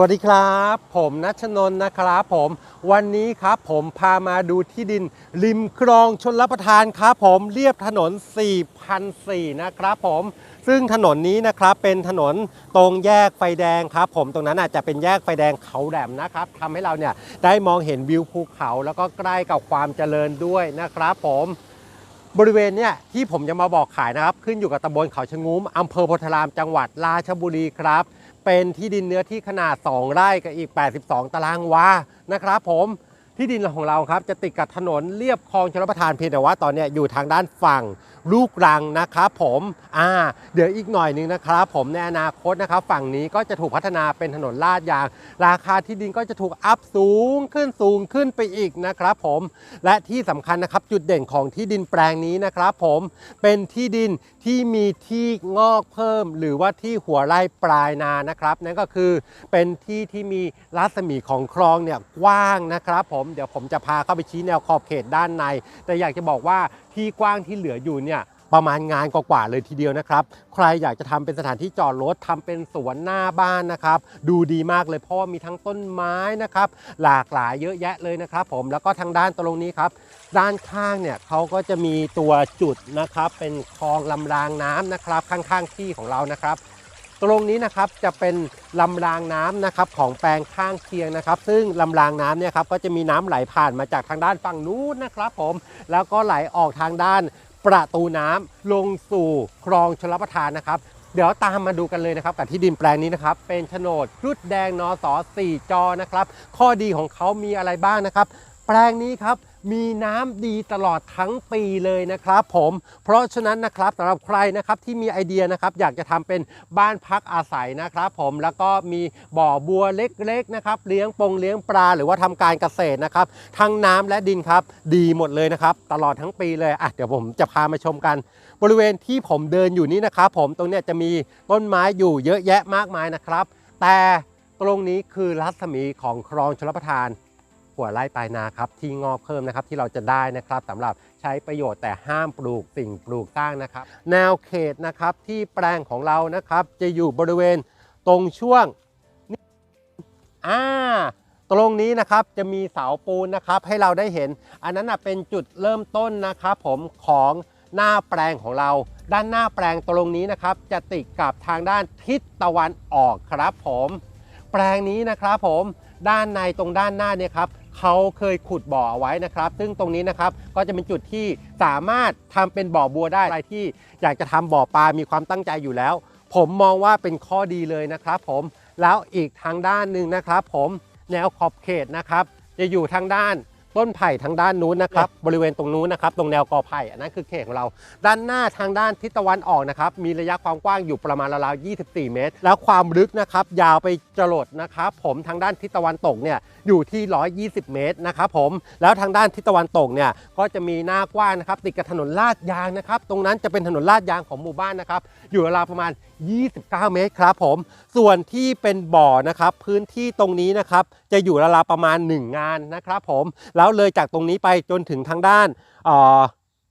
วัสดีครับ ผมนัชนน์นะครับผม วันนี้ครับผมพามาดูที่ดิน ริมคลองชนรับประทานครับผมเรียบถนน 4,004 นะครับผม ซึ่งถนนนี้นะครับเป็นถนนตรงแยกไฟแดงครับผมตรงนั้นอาจจะเป็นแยกไฟแดงเขาแหลมนะครับทำให้เราเนี่ยได้มองเห็นวิวภูเขา แล้วก็ใกล้กับความเจริญด้วยนะครับผมบริเวณเนี่ยที่ผมจะมาบอกขายนะครับ ขึ้นอยู่กับตำบลเขาชะงุ้มอำเภอโพธารามจังหวัดราชบุรีครับ เป็นที่ดินเนื้อที่ขนาด 2 ไร่กับอีก 82 ตารางวานะครับผม ที่ดินของเราครับจะติดกับถนนเลียบคลองชลประทานเพียงแต่ว่าตอนนี้อยู่ทางด้านฝั่งลูกรังนะครับผมอ่าเดี๋ยวอีกหน่อยนึงนะครับผมในอนาคตนะครับฝั่งนี้ก็จะถูกพัฒนาเป็นถนนลาดยาง ราคาที่ดินก็จะถูกอัพสูงขึ้นสูงขึ้นไปอีกนะครับผมและที่สำคัญนะครับจุดเด่นของที่ดินแปลงนี้นะครับผมเป็นที่ดินที่มีที่งอกเพิ่ม หรือว่าที่หัวไร่ปลายนานะครับนั่นก็คือเป็นที่ที่มีรัศมีของคลองเนี่ยกว้างนะครับผมเดี๋ยวผมจะพาเข้าไปชี้แนวขอบเขตด้านใน แต่อยากจะบอกว่าที่กว้างที่เหลืออยู่เนี่ยประมาณงานกว่าๆเลยทีเดียวนะครับ ใครอยากจะทำเป็นสถานที่จอดรถทำเป็นสวนหน้าบ้านนะครับ ดูดีมากเลยเพราะว่ามีทั้งต้นไม้นะครับ หลากหลายเยอะแยะเลยนะครับ ผมแล้วก็ทางด้านตรงนี้ครับ ด้านข้างเนี่ยเขาก็จะมีตัวจุดนะครับ เป็นคลองลำรางน้ำนะครับ ข้างๆที่ของเรานะครับ ตรงนี้นะครับจะเป็นลำรางน้ำนะครับของแปลงข้างเคียงนะครับ ซึ่งลำรางน้ำเนี่ยครับก็จะมีน้ำไหลผ่านมาจากทางด้านฝั่งนู้นนะครับ ผมแล้วก็ไหลออกทางด้านประตูน้ำลงสู่คลองชลประทานนะครับ เดี๋ยวตามมาดูกันเลยนะครับกับที่ดินแปลงนี้นะครับ เป็นโฉนดรุดแดงนอสอ4จอนะครับ ข้อดีของเขามีอะไรบ้างนะครับ แปลงนี้ครับ มีน้ำดีตลอดทั้งปีเลยนะครับผมเพราะฉะนั้นนะครับสำหรับใครนะครับที่มีไอเดียนะครับอยากจะทำเป็นบ้านพักอาศัยนะครับผมแล้วก็มีบ่อบัวเล็กๆนะครับเลี้ยงปงเลี้ยงปลาหรือว่าทำการเกษตรนะครับทั้งน้ำและดินครับดีหมดเลยนะครับตลอดทั้งปีเลยอะเดี๋ยวผมจะพามาชมกัน บริเวณที่ผมเดินอยู่นี้นะครับผมตรงเนี้ยจะมีต้นไม้อยู่เยอะแยะมากมายนะครับ แต่ตรงนี้คือรัศมีของคลองชลประทาน หัวไร่ปลายนาครับที่งอกเพิ่มนะครับที่เราจะได้นะครับสำหรับใช้ประโยชน์แต่ห้ามปลูกสิ่งปลูกสร้างนะครับ แนวเขตนะครับที่แปลงของเรานะครับ จะอยู่บริเวณตรงช่วงนี้อ่าตรงนี้นะครับจะมีเสาปูนนะครับให้เราได้เห็น อันนั้นนะเป็นจุดเริ่มต้นนะครับผมของหน้าแปลงของเรา ด้านหน้าแปลงตรงนี้นะครับ จะติดกับทางด้านทิศตะวันออกครับผม แปลงนี้นะครับผมด้านในตรงด้านหน้าเนี่ยครับ เขาเคยขุดบ่อเอาไว้นะครับ ซึ่งตรงนี้นะครับก็จะเป็นจุดที่สามารถทำเป็นบ่อบัวได้ใครที่อยากจะทำบ่อปลา มีความตั้งใจอยู่แล้ว ผมมองว่าเป็นข้อดีเลยนะครับผมแล้วอีกทางด้านหนึ่งนะครับ ผมแนวขอบเขตนะครับ จะอยู่ทางด้าน ต้นไผ่ทางด้านนู้นนะครับบริเวณตรงนู้นนะครับตรงแนวกอไผ่อันนั้นคือเขตของเรา ด้านหน้าทางด้านทิศตะวันออกนะครับมีระยะความกว้างอยู่ประมาณราวๆ24 เมตร แล้วความลึกนะครับยาวไปจรดนะครับผมทางด้านทิศตะวันตกเนี่ยอยู่ที่ 120 เมตรนะครับผมแล้วทางด้านทิศตะวันตกเนี่ยก็จะมีหน้ากว้างนะครับติดกับถนนลาดยางนะครับตรงนั้นจะเป็นถนนลาดยางของหมู่บ้านนะครับอยู่ราวๆประมาณ 29 เมตรครับผม ส่วนที่เป็นบ่อนะครับ พื้นที่ตรงนี้นะครับ จะอยู่ราวๆประมาณ 1 งานนะครับผม แล้วเลยจากตรงนี้ไปจนถึงทางด้านออ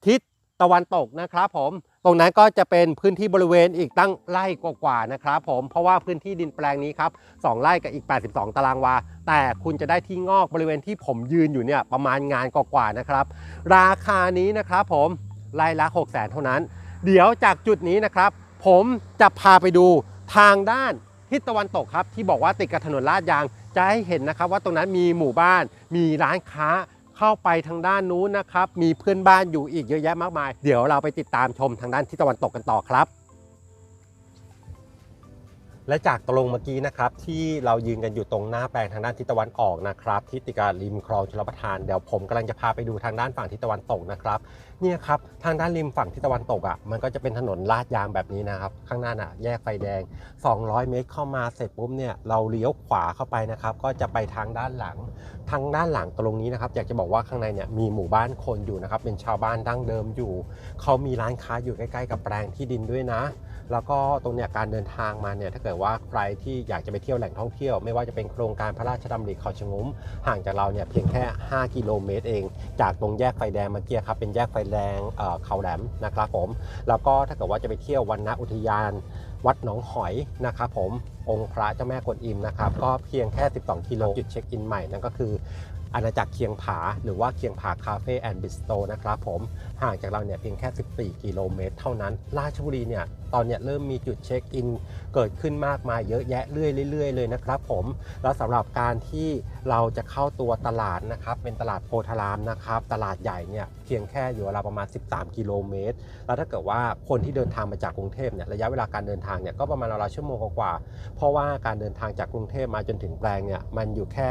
ทิศตะวันตกนะครับผม ตรงนั้นก็จะเป็นพื้นที่บริเวณอีกตั้งไร่กว่าๆนะครับผม เพราะว่าพื้นที่ดินแปลงนี้ครับ 2 ไร่กับอีก 82 ตารางวา แต่คุณจะได้ที่งอกบริเวณที่ผมยืนอยู่เนี่ยประมาณงานกว่าๆนะครับ ราคานี้นะครับผม ไร่ละ 6 0 0 0 0 0เท่านั้น เดี๋ยวจากจุดนี้นะครับ ผมจะพาไปดูทางด้านทิศตะวันตกครับ ที่บอกว่าติดกับถนนลาดยาง จะให้เห็นนะครับว่าตรงนั้นมีหมู่บ้าน มีร้านค้าเข้าไปทางด้านนู้นนะครับ มีเพื่อนบ้านอยู่อีกเยอะแยะมากมาย เดี๋ยวเราไปติดตามชมทางด้านทิศตะวันตกกันต่อครับ และจากตรงเมื่อกี้นะครับที่เรายืนกันอยู่ตรงหน้าแปลงทางด้านทิศตะวันออกนะครับที่ติดกับริมคลองชลประทานเดี๋ยวผมกำลังจะพาไปดูทางด้านฝั่งทิศตะวันตกนะครับเนี่ยครับทางด้านริมฝั่งทิศตะวันตกอะมันก็จะเป็นถนนลาดยางแบบนี้นะครับข้างหน้าน่ะแยกไฟแดง 200 เมตรเข้ามาเสร็จปุ๊บเนี่ยเราเลี้ยวขวาเข้าไปนะครับก็จะไปทางด้านหลัง ทางด้านหลังตรงนี้นะครับอยากจะบอกว่าข้างในเนี่ยมีหมู่บ้านคนอยู่นะครับเป็นชาวบ้านดั้งเดิมอยู่เขามีร้านค้าอยู่ใกล้ๆ กับแปลงที่ดินด้วยนะ แล้วก็ตรงเนี้ยการเดินทางมาเนี่ยถ้าเกิดว่าใครที่อยากจะไปเที่ยวแหล่งท่องเที่ยว ไม่ว่าจะเป็นโครงการพระราชดำริเขาชงุ้มห่างจากเราเนี่ยเพียงแค่ 5 กิโลเมตรเอง จากตรงแยกไฟแดงเมื่อกี้ครับเป็นแยกไฟแดงเอ่อเขาแหลมนะครับผม แล้วก็ถ้าเกิดว่าจะไปเที่ยววันณอุทยานวัดหนองหอยนะครับผมองค์พระเจ้าแม่กวนอิมนะครับก็เพียงแค่ 12 กิโลจุดเช็คอินใหม่นั่นก็คืออาณาจักรเคียงผา หรือว่าเคียงผาคาเฟ่แอนด์บิสโตนะครับผมห่างจากเราเนี่ยเพียงแค่ 14 กิโลเมตร เท่านั้น ราชบุรีเนี่ยตอนเนี้ยเริ่มมีจุดเช็คอินเกิดขึ้นมากมายเยอะแยะเรื่อยๆเรื่อยๆเลยนะครับผมแล้วสำหรับการที่เราจะเข้าตัวตลาดนะครับเป็นตลาดโพธารามนะครับตลาดใหญ่เนี่ยเพียงแค่อยู่ราวประมาณ 13 กิโลเมตร แล้วถ้าเกิดว่าคนที่เดินทางมาจากกรุงเทพเนี่ยระยะเวลาการเดินทางเนี่ยก็ประมาณราวๆชั่วโมงกว่า เพราะว่าการเดินทางจากกรุงเทพมาจนถึงแปลงเนี่ยมันอยู่แค่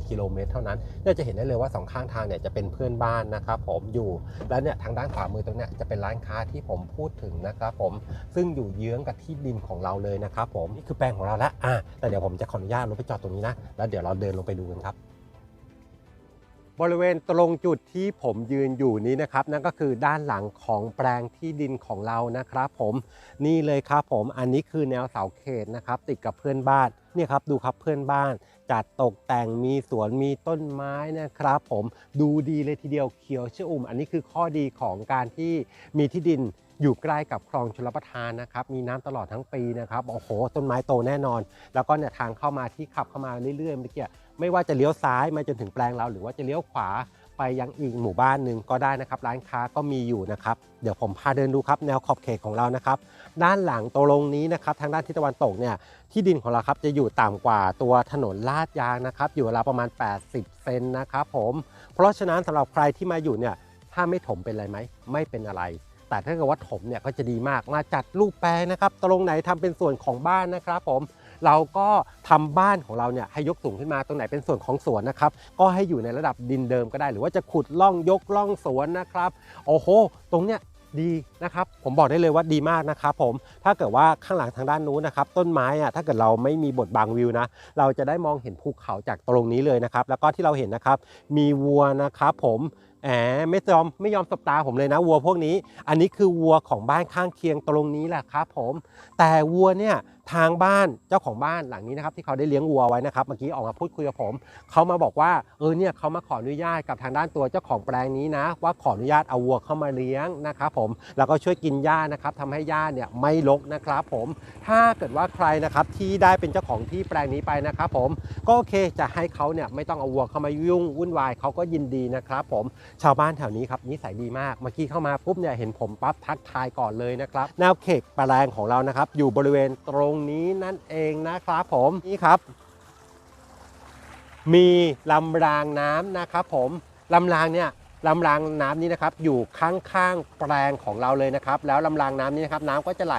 94 กิโลเมตร เท่านั้นเนี่ยจะเห็นได้เลยว่าสองข้างทางเนี่ยจะเป็นเพื่อนบ้านนะครับผมอยู่แล้วเนี่ยทางด้านขวามือตรงเนี้ยจะเป็นร้านค้าที่ผมพูดถึงนะครับผมซึ่งอยู่เยื้องกับที่ดินของเราเลยนะครับผมนี่คือแปลงของเราแล้วอ่าแต่เดี๋ยวผมจะขออนุญาตลงไปจอดตรงนี้นะแล้วเดี๋ยวเราเดินลงไปดูกันครับ บริเวณตรงจุดที่ผมยืนอยู่นี้นะครับ นั่นก็คือด้านหลังของแปลงที่ดินของเรานะครับผมนี่เลยครับผมอันนี้คือแนวเสาเขตนะครับ ติดกับเพื่อนบ้านเนี่ยครับดูครับเพื่อนบ้านจัดตกแต่งมีสวนมีต้นไม้นะครับผมดูดีเลยทีเดียวเขียวชอุ่ม อันนี้คือข้อดีของการที่มีที่ดินอยู่ใกล้กับคลองชลประทานนะครับ มีน้ำตลอดทั้งปีนะครับ โอ้โห ต้นไม้โตแน่นอน แล้วก็เนี่ยทางเข้ามาที่ขับเข้ามาเรื่อยๆเมื่อกี้ ไม่ว่าจะเลี้ยวซ้ายมาจนถึงแปลงเรา หรือว่าจะเลี้ยวขวาไปยังอีกหมู่บ้านหนึ่งก็ได้นะครับร้านค้าก็มีอยู่นะครับ เดี๋ยวผมพาเดินดูครับแนวขอบเขตของเรานะครับ ด้านหลังตรงนี้นะครับ ทางด้านทิศตะวันตกเนี่ยที่ดินของเราครับจะอยู่ต่ำกว่าตัวถนนลาดยางนะครับ อยู่ราวประมาณ 80 เซนนะครับผมเพราะฉะนั้นสำหรับใครที่มาอยู่เนี่ยถ้าไม่ถมเป็นอะไรไหมไม่เป็นอะไร แต่ถ้าเกิดว่าถมเนี่ยก็จะดีมากมาจัดรูปแปลงนะครับ ตรงไหนทำเป็นส่วนของบ้านนะครับ ผม เราก็ทำบ้านของเราเนี่ยให้ยกสูงขึ้นมาตรงไหนเป็นส่วนของสวนนะครับก็ให้อยู่ในระดับดินเดิมก็ได้ หรือว่าจะขุดล่องยกล่องสวนนะครับโอ้โห ตรงเนี้ยดีนะครับผมบอกได้เลยว่าดีมากนะครับผมถ้าเกิดว่าข้างหลังทางด้านนู้นนะครับต้นไม้อะถ้าเกิดเราไม่มีบทบังวิวนะเราจะได้มองเห็นภูเขาจากตรงนี้เลยนะครับแล้วก็ที่เราเห็นนะครับมีวัวนะครับผมแหมไม่ยอมไม่ยอมสบตาผมเลยนะวัวพวกนี้ อันนี้คือวัวของบ้านข้างเคียงตรงนี้แหละครับผมแต่วัวเนี่ย ทางบ้านเจ้าของบ้านหลังนี้นะครับที่เขาได้เลี้ยงวัวไว้นะครับเมื่อกี้ออกมาพูดคุยกับผม เขามาบอกว่าเออเนี่ยเขามาขออนุญาตกับทางด้านตัวเจ้าของแปลงนี้นะ ว่าขออนุญาตเอาวัวเข้ามาเลี้ยงนะครับผมแล้วก็ช่วยกินหญ้านะครับทำให้หญ้าเนี่ยไม่รกนะครับผมถ้าเกิดว่าใครนะครับที่ได้เป็นเจ้าของที่แปลงนี้ไปนะครับผมก็โอเคจะให้เขาเนี่ยไม่ต้องเอาวัวเข้ามายุ่งวุ่นวายเขาก็ยินดีนะครับผมชาวบ้านแถวนี้ครับนิสัยดีมากเมื่อกี้เข้ามาปุ๊บเนี่ยเห็นผมปั๊บทักทายก่อนเลยนะครับแนวเขตแปลงของเรานะครับอยู่บริเวณตรงนี้นั่นเองนะครับผมนี่ครับ มีลำรางน้ำนะครับผมลำรางเนี่ยลำรางน้ำนี้นะครับอยู่ข้างๆแปลงของเราเลยนะครับ แล้วลำรางน้ำนี้นะครับ น้ำก็จะไหล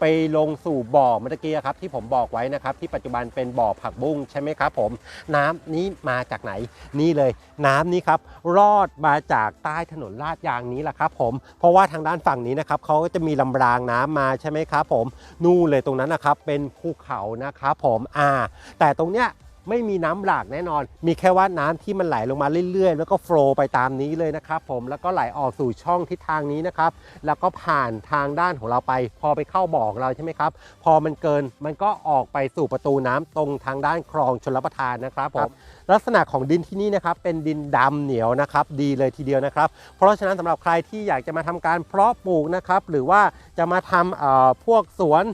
ไปลงสู่บ่อเมื่อกี้ครับที่ผมบอกไว้นะครับ ที่ปัจจุบันเป็นบ่อผักบุ้งใช่ไหมครับผม น้ำนี้มาจากไหนนี่เลย น้ำนี้ครับรอดมาจากใต้ถนนลาดยางนี้แหละครับผมเพราะว่าทางด้านฝั่งนี้นะครับเขาก็จะมีลำรางน้ำมาใช่ไหมครับผมนู่นเลยตรงนั้นนะครับเป็นภูเขานะครับผมอ่า แต่ตรงเนี้ย ไม่มีน้ำหลากแน่นอน มีแค่ว่าน้ำที่มันไหลลงมาเรื่อยๆ แล้วก็โฟลว์ไปตามนี้เลยนะครับผมแล้วก็ไหลออกสู่ช่องทิศทางนี้นะครับแล้วก็ผ่านทางด้านของเราไป พอไปเข้าบ่อของเราใช่ไหมครับพอมันเกินมันก็ออกไปสู่ประตูน้ำตรงทางด้านคลองชลประทานนะครับผมลักษณะของดินที่นี่นะครับเป็นดินดำเหนียวนะครับดีเลยทีเดียวนะครับ เพราะฉะนั้นสำหรับใครที่อยากจะมาทำการเพาะปลูกนะครับหรือว่าจะมาทำเอ่อพวกสวน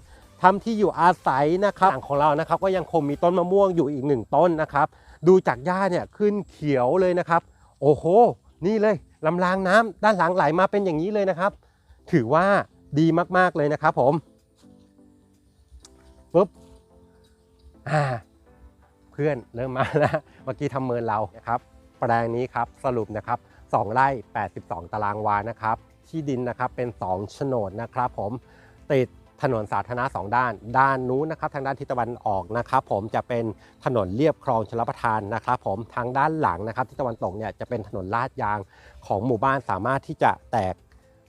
ทำที่อยู่อาศัยนะครับหลังของเรานะครับ ก็ยังคงมีต้นมะม่วงอยู่อีกหนึ่งต้นนะครับ ดูจากหญ้าเนี่ยขึ้นเขียวเลยนะครับ โอ้โห นี่เลยลำรางน้ำด้านหลังไหลมาเป็นอย่างนี้เลยนะครับ ถือว่าดีมากๆเลยนะครับผมปุ๊บอ่าเพื่อนเริ่มมาแล้วเมื่อกี้ทำเมินเรานะครับ แปลงนี้ครับสรุปนะครับ2ไร่ 82 ตารางวานะครับ ที่ดินนะครับเป็น 2 โฉนดนะครับ ผมติด ถนนสาธารณะ2ด้าน ด้านนู้นนะครับทางด้านทิศตะวันออกนะครับ ผมจะเป็นถนนเลียบคลองชลประทานนะครับ ผมทางด้านหลังนะครับทิศตะวันตกเนี่ยจะเป็นถนนลาดยางของหมู่บ้านสามารถที่จะแตก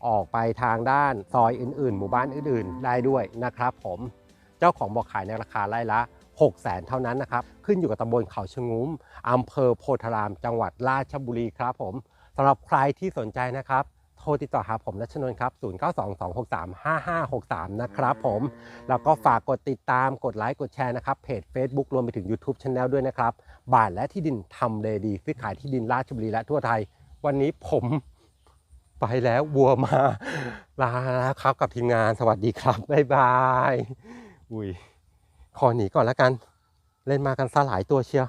ออกไปทางด้านซอยอื่น ๆ หมู่บ้านอื่น ๆ ได้ด้วยนะครับ ผมเจ้าของบอกขายในราคาไร่ละ6 0แสนเท่านั้นนะครับ ขึ้นอยู่กับตำบลเขาชงุ้มอำเภอโพธาราม จังหวัดราชบุรีครับผมสำหรับใครที่สนใจนะครับ รติดต่อหาผมนัชนนท์ครับ 0922635563 นะครับผม แล้วก็ฝากกดติดตามกดไลค์กดแชร์นะครับ เพจ Facebook รวมไปถึง YouTube Channel ด้วยนะครับบ้านและที่ดินทำเลดีซื้อขายที่ดินราชบุรีและทั่วไทย วันนี้ผมไปแล้ววัวมา ลาแล้วครับกับทีมงานสวัสดีครับ บ๊ายบายอุ้ยขอหนีก่อนแล้วกัน เล่นมากันซะหลายตัวเชียว